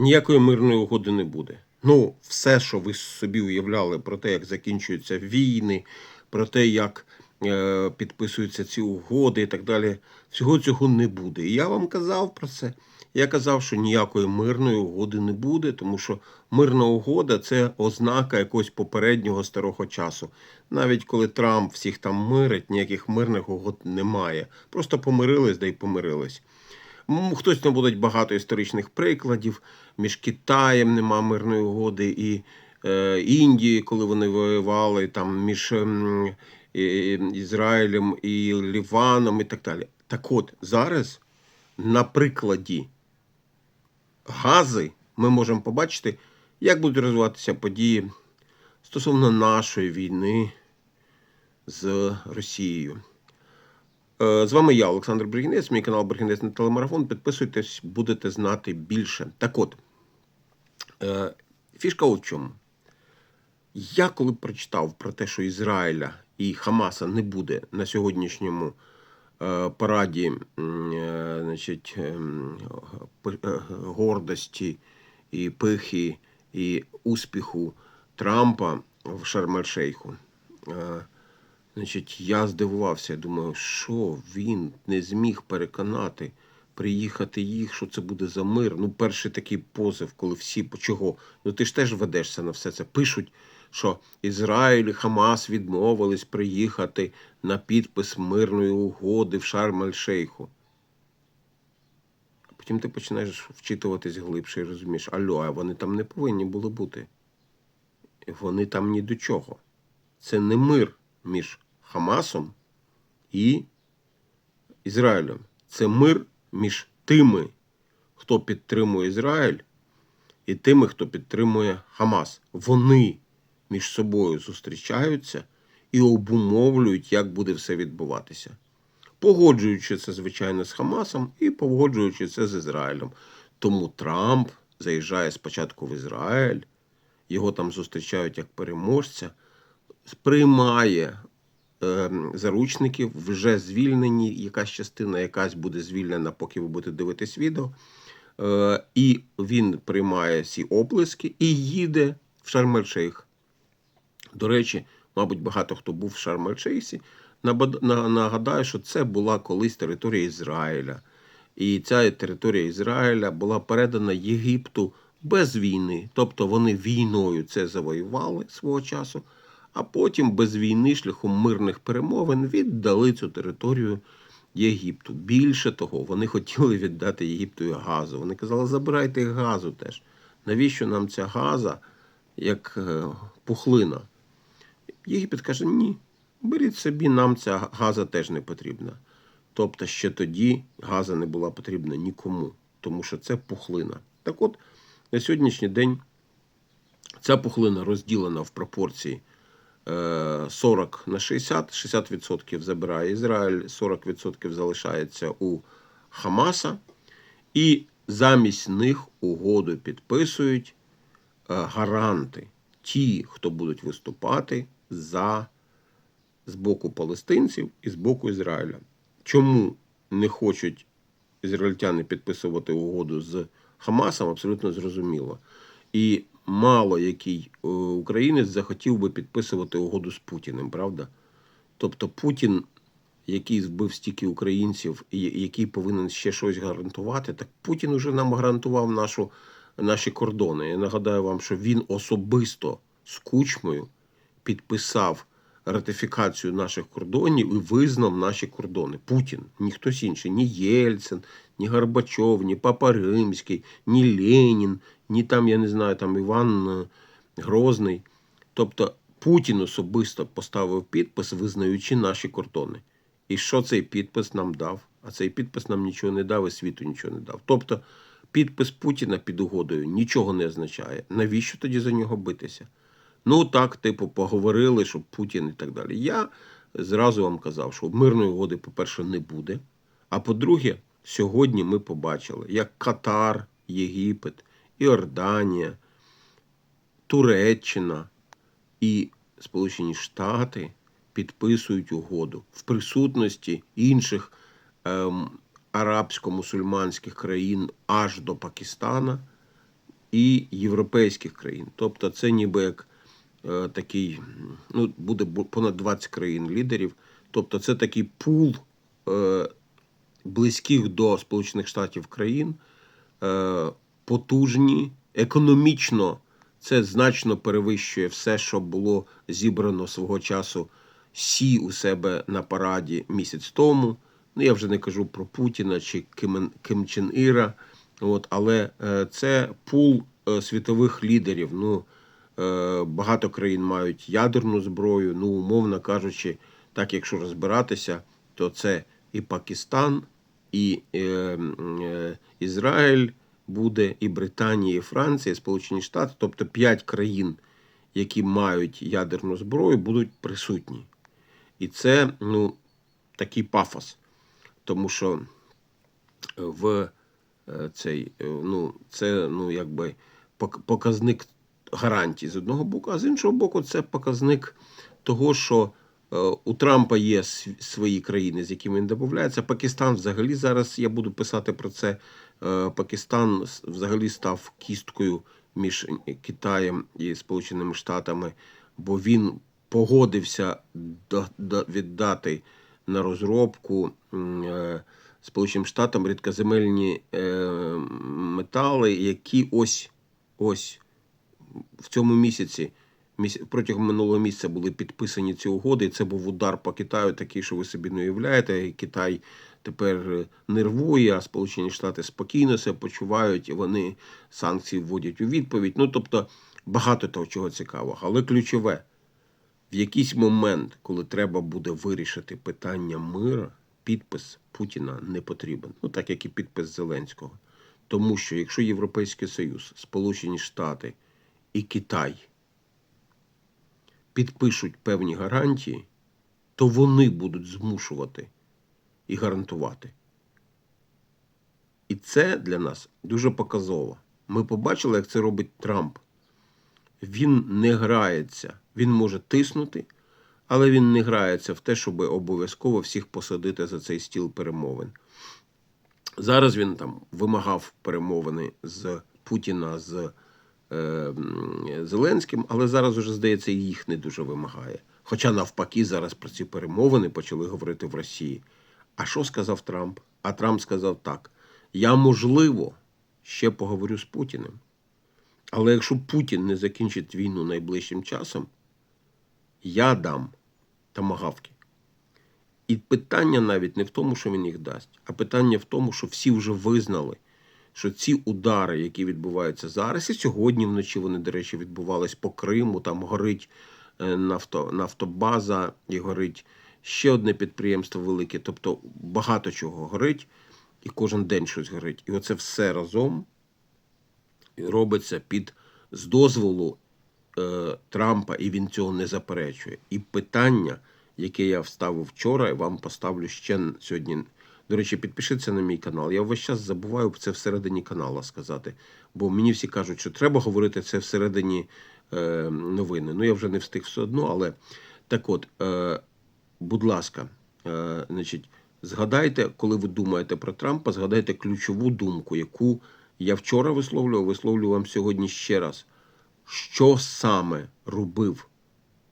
ніякої мирної угоди не буде. Ну, все, що ви собі уявляли про те, як закінчуються війни, про те, як е, підписуються ці угоди і так далі, всього цього не буде. І я вам казав про це. Я казав, що ніякої мирної угоди не буде, тому що мирна угода це ознака якогось попереднього старого часу. Навіть коли Трамп всіх там мирить, ніяких мирних угод немає. Просто помирились, да й помирились. Хтось наводить багато історичних прикладів. Між Китаєм нема мирної угоди і е, Індією, коли вони воювали, там між і- Ізраїлем і Ліваном і так далі. Так от зараз на прикладі Гази ми можемо побачити, як будуть розвиватися події стосовно нашої війни з Росією. Е, З вами я, Олександр Бригінець, мій канал Бригінець на телемарафон. Підписуйтесь, будете знати більше. Так от, е, фішка в чому. Я коли прочитав про те, що Ізраїля і Хамаса не буде на сьогоднішньому е, параді значить, гордості і пихи і успіху Трампа в Шарм-ель-Шейху, Значить, я здивувався. Я думаю, що він не зміг переконати приїхати їх, що це буде за мир. Ну, перший такий позив, коли всі чого. Ну ти ж теж ведешся на все це. Пишуть, що Ізраїль і Хамас відмовились приїхати на підпис мирної угоди в Шарм-ель-Шейху. А потім ти починаєш вчитуватись глибше і розумієш, алло, а вони там не повинні були бути. Вони там ні до чого. Це не мир між Хамасом і Ізраїлем. Це мир між тими, хто підтримує Ізраїль, і тими, хто підтримує Хамас. Вони між собою зустрічаються і обумовлюють, як буде все відбуватися. Погоджуючи це, звичайно, з Хамасом і погоджуючи це з Ізраїлем. Тому Трамп заїжджає спочатку в Ізраїль, його там зустрічають як переможця, сприймає е, заручників, вже звільнені, якась частина, якась буде звільнена, поки ви будете дивитись відео. Е, і він приймає ці оплески і їде в Шарм-ель-Шейх. До речі, мабуть, багато хто був в Шарм-ель-Шейхі. Нагадаю, що це була колись територія Ізраїля. І ця територія Ізраїля була передана Єгипту без війни. Тобто вони війною це завоювали свого часу, а потім без війни, шляхом мирних перемовин, віддали цю територію Єгипту. Більше того, вони хотіли віддати Єгипту і газу. Вони казали, забирайте газу теж. Навіщо нам ця газа, як е, пухлина? Єгипет каже: ні, беріть собі, нам ця газа теж не потрібна. Тобто ще тоді газа не була потрібна нікому, тому що це пухлина. Так от, на сьогоднішній день ця пухлина розділена в пропорції 40 на 60, 60% забирає Ізраїль, 40% залишається у Хамаса, і замість них угоду підписують е, гаранти, ті, хто будуть виступати за з боку палестинців і з боку Ізраїля. Чому не хочуть ізраїльтяни підписувати угоду з Хамасом, абсолютно зрозуміло. І мало який е, українець захотів би підписувати угоду з Путіним, правда? Тобто Путін, який збив стільки українців, і який повинен ще щось гарантувати, так Путін уже нам гарантував нашу, наші кордони. Я нагадаю вам, що він особисто з кучмою підписав ратифікацію наших кордонів і визнав наші кордони. Путін, ні хтось інший, ні Єльцин, ні Горбачов, ні Папа Римський, ні Ленін, ні там, я не знаю, там Іван е, Грозний. Тобто Путін особисто поставив підпис, визнаючи наші кордони. І що цей підпис нам дав? А цей підпис нам нічого не дав і світу нічого не дав. Тобто підпис Путіна під угодою нічого не означає. Навіщо тоді за нього битися? Ну так, типу, поговорили, що Путін і так далі. Я зразу вам казав, що мирної угоди, по-перше, не буде. А по-друге, сьогодні ми побачили, як Катар, Єгипет, Іорданія, Туреччина і Сполучені Штати підписують угоду в присутності інших ем, арабсько-мусульманських країн аж до Пакистана. і європейських країн. Тобто, це ніби як такий, ну, буде понад 20 країн лідерів. Тобто, це такий пул е, близьких до Сполучених Штатів країн, е, потужні, економічно це значно перевищує все, що було зібрано свого часу Сі у себе на параді місяць тому. Ну, я вже не кажу про Путіна чи Ким, Ким Чен Іра. От, але е, це пул е, світових лідерів. Ну, е, багато країн мають ядерну зброю. Ну, умовно кажучи, так якщо розбиратися, то це і Пакистан, і е, е, Ізраїль буде, і Британія, і Франція, і Сполучені Штати, тобто п'ять країн, які мають ядерну зброю, будуть присутні. І це ну, такий пафос. Тому що в е, цей, е, ну, це ну, якби показник гарантій з одного боку, а з іншого боку, це показник того, що е, у Трампа є свої країни, з якими він домовляється. Пакистан взагалі зараз я буду писати про це. Е, Пакистан взагалі став кісткою між Китаєм і Сполученими Штатами, бо він погодився віддати на розробку е, Сполученим Штатам рідкоземельні метали, які ось ось в цьому місяці, протягом минулого місяця були підписані ці угоди. І це був удар по Китаю, такий, що ви собі не уявляєте. Китай тепер е, нервує, а Сполучені Штати спокійно себе почувають, і вони санкції вводять у відповідь. Ну тобто багато того, чого цікавого. Але ключове, в якийсь момент, коли треба буде вирішити питання мира, підпис Путіна не потрібен. Ну так як і підпис Зеленського. Тому що якщо Європейський Союз, Сполучені Штати і Китай підпишуть певні гарантії, то вони будуть змушувати і гарантувати. І це для нас дуже показово. Ми побачили, як це робить Трамп. Він не грається, він може тиснути, але він не грається в те, щоб обов'язково всіх посадити за цей стіл перемовин. Зараз він там вимагав перемовини з Путіна з Зеленським, але зараз уже, здається, їх не дуже вимагає. Хоча навпаки, зараз про ці перемовини почали говорити в Росії. А що сказав Трамп? А Трамп сказав так: я, можливо, ще поговорю з Путіним. Але якщо Путін не закінчить війну найближчим часом, я дам тамагавки. І питання навіть не в тому, що він їх дасть, а питання в тому, що всі вже визнали, що ці удари, які відбуваються зараз, і сьогодні вночі вони, до речі, відбувались по Криму, там горить е, нафто, нафтобаза і горить ще одне підприємство велике. Тобто багато чого горить, і кожен день щось горить. І оце все разом робиться під з дозволу е, Трампа, і він цього не заперечує. І питання, яке я вставив вчора, і вам поставлю ще сьогодні. До речі, підпишіться на мій канал. Я весь час забуваю це всередині канала сказати. Бо мені всі кажуть, що треба говорити це всередині е, новини. Ну, я вже не встиг все одно, але так от, е, будь ласка, е, значить, згадайте, коли ви думаєте про Трампа, згадайте ключову думку, яку я вчора висловлював, висловлюю вам сьогодні ще раз. Що саме робив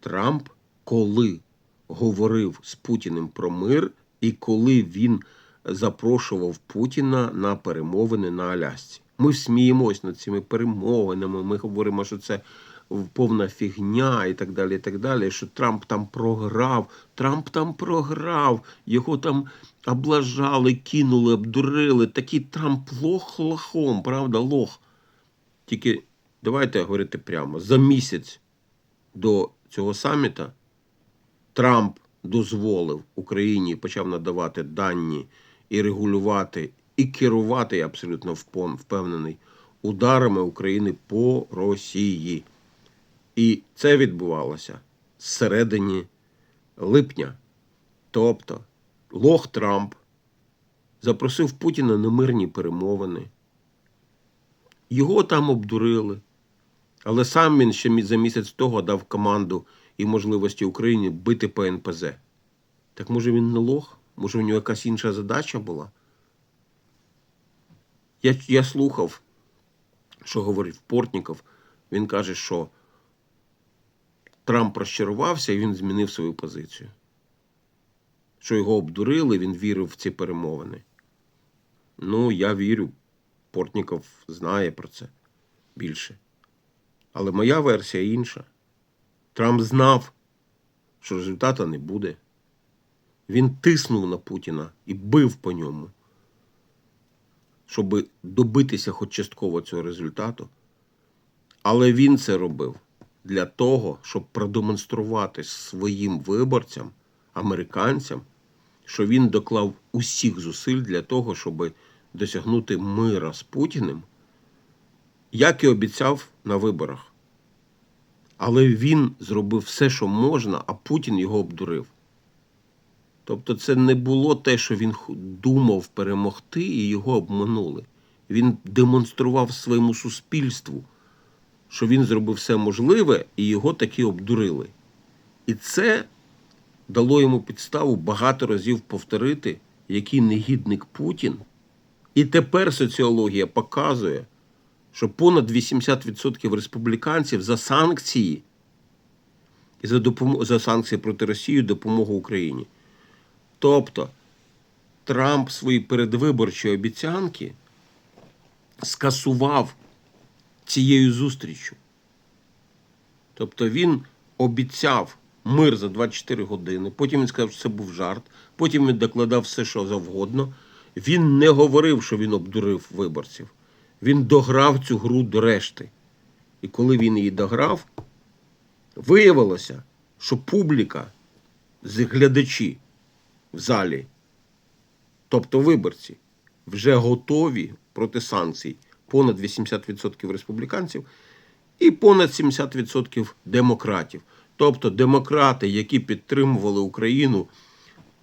Трамп, коли говорив з Путіним про мир, і коли він запрошував Путіна на перемовини на Алясці? Ми сміємось над цими перемовинами. Ми говоримо, що це повна фігня і так далі. і так далі, Що Трамп там програв, Трамп там програв, його там облажали, кинули, обдурили. Такий Трамп лох лохом, правда, лох. Тільки давайте говорити прямо: за місяць до цього саміта Трамп дозволив Україні почав надавати дані і регулювати, і керувати, я абсолютно впевнений, ударами України по Росії. І це відбувалося зсередині липня. Тобто лох Трамп запросив Путіна на мирні перемовини. Його там обдурили. Але сам він ще за місяць того дав команду і можливості Україні бити по НПЗ. Так може він не лох? Може у нього якась інша задача була? Я, я слухав що говорив Портніков, він каже, що Трамп розчарувався і він змінив свою позицію. Що його обдурили, він вірив в ці перемовини. Ну, я вірю. Портніков знає про це більше. Але моя версія інша. Трамп знав, що результату не буде. Він тиснув на Путіна і бив по ньому, щоб добитися хоч частково цього результату. Але він це робив для того, щоб продемонструвати своїм виборцям, американцям, що він доклав усіх зусиль для того, щоб досягнути мира з Путіним, як і обіцяв на виборах. Але він зробив все, що можна, а Путін його обдурив. Тобто це не було те, що він думав перемогти, і його обманули. Він демонстрував своєму суспільству, що він зробив все можливе, і його таки обдурили. І це дало йому підставу багато разів повторити, який негідник Путін. І тепер соціологія показує, що понад 80% республіканців за санкції і за, допом... за санкції проти Росії допомогу Україні. Тобто Трамп свої передвиборчі обіцянки скасував цією зустрічю. Тобто він обіцяв мир за 24 години, потім він сказав, що це був жарт, потім він докладав все, що завгодно. Він не говорив, що він обдурив виборців. Він дограв цю гру до решти. І коли він її дограв, виявилося, що публіка, глядачі в залі, тобто виборці, вже готові проти санкцій. Понад 80% республіканців і понад 70% демократів. Тобто демократи, які підтримували Україну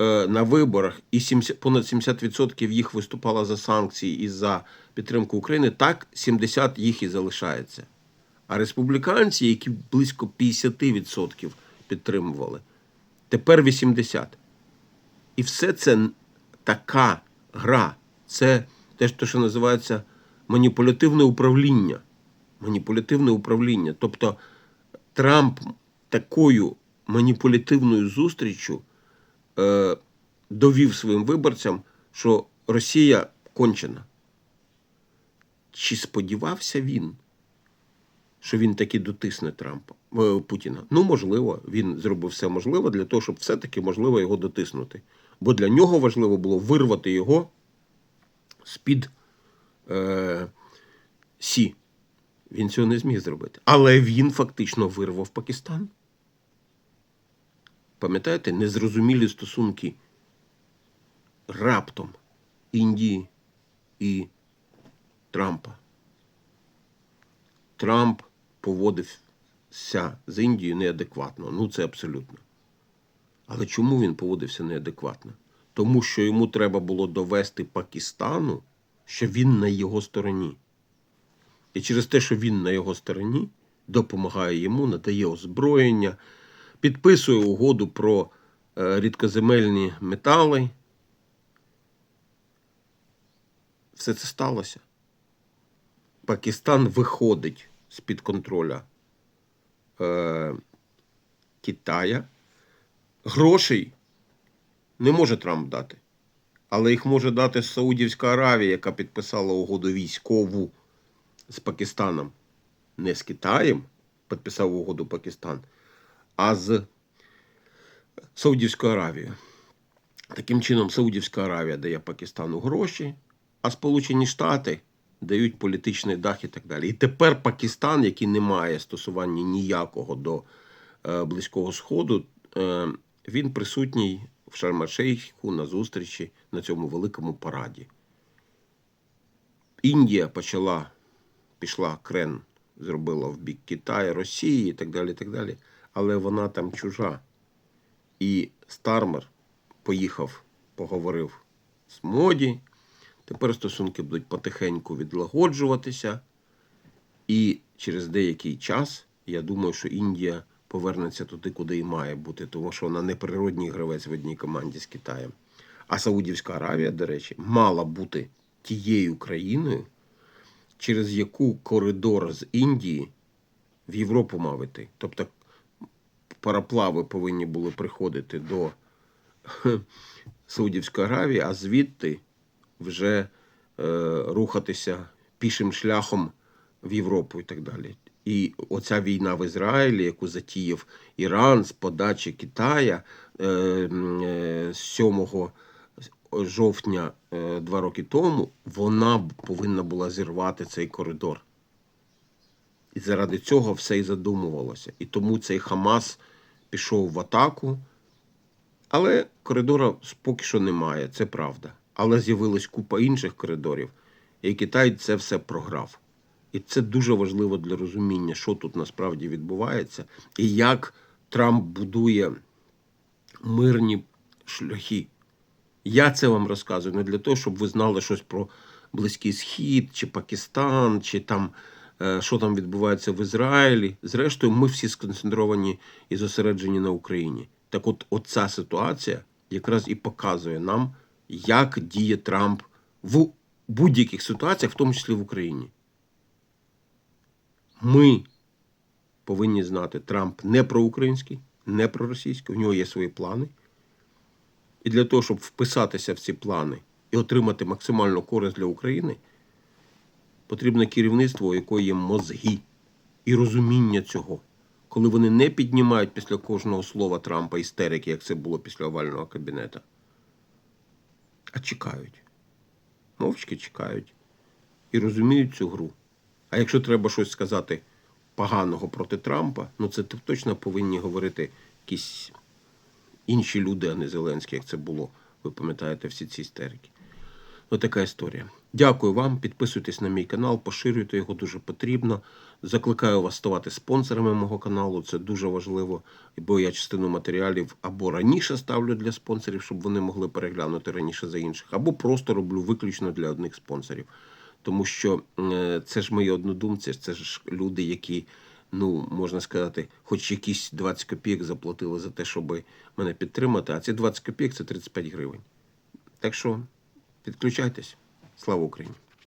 е, на виборах, і 70, понад 70% їх виступало за санкції і за підтримку України, так 70 їх і залишається. А республіканці, які близько 50% підтримували, тепер 80. І все це така гра. Це те, що- називається маніпулятивне управління. Маніпулятивне управління. Тобто Трамп такою маніпулятивною зустрічю е, довів своїм виборцям, що Росія кончена. Чи сподівався він, що він таки дотисне Трампа е, Путіна? Ну, можливо, він зробив все можливе для того, щоб все-таки можливо його дотиснути. Бо для нього важливо було вирвати його з-під е, Сі. Він цього не зміг зробити. Але він фактично вирвав Пакистан. Пам'ятаєте, незрозумілі стосунки раптом Індії і Трампа. Трамп поводився з Індією неадекватно. Ну, це абсолютно. Але чому він поводився неадекватно? Тому що йому треба було довести Пакистану, що він на його стороні. І через те, що він на його стороні, допомагає йому, надає озброєння, підписує угоду про е, рідкоземельні метали. Все це сталося. Пакистан виходить з-під контроля е, Китая. Грошей не може Трамп дати. Але їх може дати Саудівська Аравія, яка підписала угоду військову з Пакистаном. Не з Китаєм підписав угоду Пакистан, а з Саудівською Аравією. Таким чином, Саудівська Аравія дає Пакистану гроші, а Сполучені Штати дають політичний дах і так далі. І тепер Пакистан, який не має стосування ніякого до е, Близького Сходу, е, він присутній в Шарм-Шейху на зустрічі на цьому великому параді. Індія почала, пішла крен, зробила в бік Китаю, Росії і так далі. так далі. Але вона там чужа. І Стармер поїхав, поговорив з моді. Тепер стосунки будуть потихеньку відлагоджуватися. І через деякий час я думаю, що Індія повернеться туди, куди і має бути, тому що вона не природній гравець в одній команді з Китаєм. А Саудівська Аравія, до речі, мала бути тією країною, через яку коридор з Індії в Європу мав іти. Тобто пароплави повинні були приходити до Саудівської Аравії, а звідти вже е, рухатися пішим шляхом в Європу і так далі. І оця війна в Ізраїлі, яку затіяв Іран з подачі Китая е, м, е, з 7 жовтня е, два роки тому, вона повинна була зірвати цей коридор. І заради цього все і задумувалося. І тому цей Хамас пішов в атаку. Але коридора поки що немає, це правда. Але з'явилась купа інших коридорів, і Китай це все програв. І це дуже важливо для розуміння, що тут насправді відбувається, і як Трамп будує мирні шляхи. Я це вам розказую не для того, щоб ви знали щось про Близький Схід, чи Пакистан, чи там е, що там відбувається в Ізраїлі. Зрештою, ми всі сконцентровані і зосереджені на Україні. Так от, оця ситуація якраз і показує нам, як діє Трамп в будь-яких ситуаціях, в тому числі в Україні. Ми повинні знати, Трамп не проукраїнський, не проросійський, у нього є свої плани. І для того, щоб вписатися в ці плани і отримати максимальну користь для України, потрібне керівництво, у якого є мозги і розуміння цього. Коли вони не піднімають після кожного слова Трампа істерики, як це було після овального кабінета, а чекають. Мовчки чекають і розуміють цю гру. А якщо треба щось сказати поганого проти Трампа, ну це точно повинні говорити якісь інші люди, а не Зеленський, як це було. Ви пам'ятаєте всі ці істерики. Ось така історія. Дякую вам. Підписуйтесь на мій канал, поширюйте його дуже потрібно. Закликаю вас ставати спонсорами мого каналу. Це дуже важливо, бо я частину матеріалів або раніше ставлю для спонсорів, щоб вони могли переглянути раніше за інших, або просто роблю виключно для одних спонсорів. Тому що е, це ж мої однодумці, це ж люди, які, ну, можна сказати, хоч якісь 20 копійок заплатили за те, щоб мене підтримати, а ці 20 копійок це 35 гривень. Так що підключайтесь. Слава Україні!